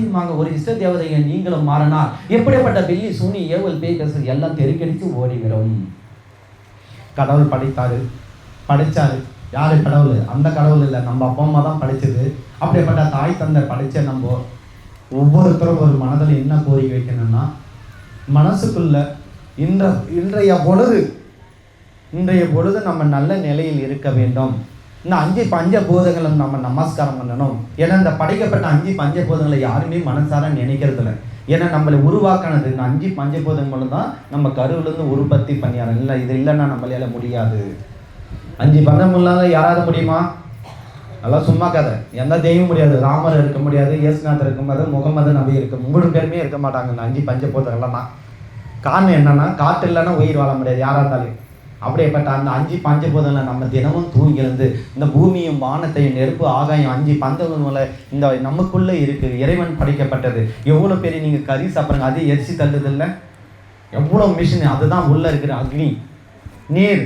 தெரியுமாங்க ஒரு இஷ்ட தேவதையை நீங்களும் மாறினா எப்படிப்பட்ட பில்லி சூனி ஏவல் பேய் பேச எல்லாம் தெருக்கடித்து ஓடிவிடும். கடவுள் படைத்தாரு படைச்சாரு. யாரு கடவுள்? அந்த கடவுள் இல்லை. நம்ம அப்பா அம்மா தான் படைச்சது. அப்படிப்பட்ட தாய் தந்தை படைச்ச நம்ம ஒவ்வொருத்தரும் ஒரு மனதில் என்ன கோரிக்கை வைக்கணும்னா மனசுக்குள்ள இன்ற இன்றைய பொழுது இன்றைய பொழுது நம்ம நல்ல நிலையில் இருக்க வேண்டும். இந்த அஞ்சு பஞ்சபூதங்களும் நம்ம நமஸ்காரம் பண்ணணும். ஏன்னா இந்த படைக்கப்பட்ட அஞ்சு பஞ்சபூதங்களை யாருமே மனசார நினைக்கிறது இல்லை ஏன்னா நம்மளை உருவாக்கினது இந்த அஞ்சு பஞ்சபூதங்களும் தான் நம்ம கருவிலேருந்து உற்பத்தி பண்ணியாரு இல்லை இது இல்லைன்னா நம்மளால முடியாது. அஞ்சு பந்தம் இல்லாத யாராவது முடியுமா? அதெல்லாம் சும்மா கதை. எந்த தெய்வம் முடியாது. ராமர் இருக்க முடியாது இயேசுநாதர் இருக்க முடியாது முகமது நபி இருக்க மூணு பேருமே இருக்க மாட்டாங்க இந்த அஞ்சு பஞ்சபூதங்கள்லாம் தான். காரணம் என்னன்னா காற்று இல்லைன்னா உயிர் வாழ முடியாது யாராக இருந்தாலும். அப்படியேப்பட்ட அந்த அஞ்சு பஞ்சபூதங்களை நம்ம தினமும் தூங்கி இந்த பூமியும் வானத்தையும் நெருப்பு ஆகாயம் அஞ்சு பஞ்சபூதங்களை இந்த நமக்குள்ளே இருக்குது இறைவன் படைக்கப்பட்டது. எவ்வளோ பேர் நீங்கள் கறி சாப்பிட்றீங்க அதே எரிச்சி தள்ளுதில்ல எவ்வளோ மிஷின் அதுதான் உள்ளே இருக்கிற அக்னி. நீர்.